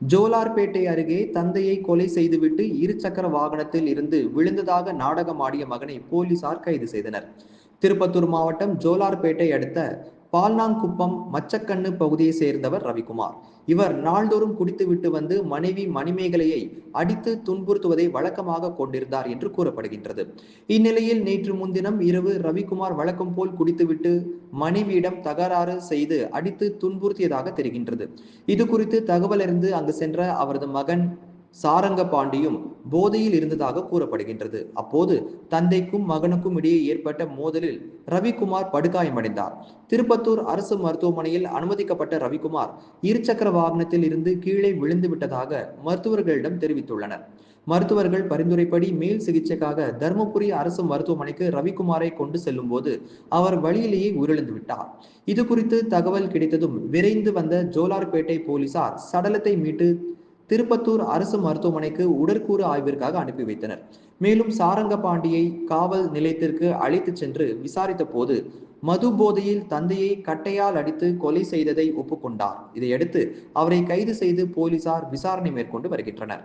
ஜோலார்பேட்டை அருகே தந்தையை கொலை செய்துவிட்டு இருசக்கர வாகனத்தில் இருந்து விழுந்ததாக நாடகமாடிய மகனை போலீசார் கைது செய்தனர். திருப்பத்தூர் மாவட்டம் ஜோலார்பேட்டை அடுத்த பால்நாங்குப்பம் மச்சக்கண்ணு பகுதியை சேர்ந்தவர் ரவிக்குமார். இவர் நாள்தோறும் குடித்துவிட்டு வந்து மனைவி மணிமேகலையை அடித்து துன்புறுத்துவதை வழக்கமாக கொண்டிருந்தார் என்று கூறப்படுகின்றது. இந்நிலையில் நேற்று முன்தினம் இரவு ரவிக்குமார் வழக்கம் போல் குடித்துவிட்டு மனைவியிடம் தகராறு செய்து அடித்து துன்புறுத்தியதாக தெரிகின்றது. இது குறித்து தகவல் அறிந்து அங்கு சென்ற அவரது மகன் சாரங்க பாண்டியும் போதையில் இருந்ததாக கூறப்படுகின்றது. அப்போது தந்தைக்கும் மகனுக்கும் இடையே ஏற்பட்ட மோதலில் ரவிக்குமார் படுகாயமடைந்தார். திருப்பத்தூர் அரசு மருத்துவமனையில் அனுமதிக்கப்பட்ட ரவிக்குமார் இருசக்கர வாகனத்தில் இருந்து கீழே விழுந்து விட்டதாக மருத்துவர்களிடம் தெரிவித்துள்ளனர். மருத்துவர்கள் பரிந்துரைப்படி மேல் சிகிச்சைக்காக தருமபுரி அரசு மருத்துவமனைக்கு ரவிக்குமாரை கொண்டு செல்லும் போது அவர் வழியிலேயே உயிரிழந்து விட்டார். இது குறித்து தகவல் கிடைத்ததும் விரைந்து வந்த ஜோலார்பேட்டை போலீசார் சடலத்தை மீட்டு திருப்பத்தூர் அரசு மருத்துவமனைக்கு உடற்கூறு ஆய்விற்காக அனுப்பி வைத்தனர். மேலும் சாரங்கபாண்டியை காவல் நிலையத்திற்கு அழைத்து சென்று விசாரித்த போது மது போதையில் தந்தையை கட்டையால் அடித்து கொலை செய்ததை ஒப்புக்கொண்டார். இதையடுத்து அவரை கைது செய்து போலீசார் விசாரணை மேற்கொண்டு வருகின்றனர்.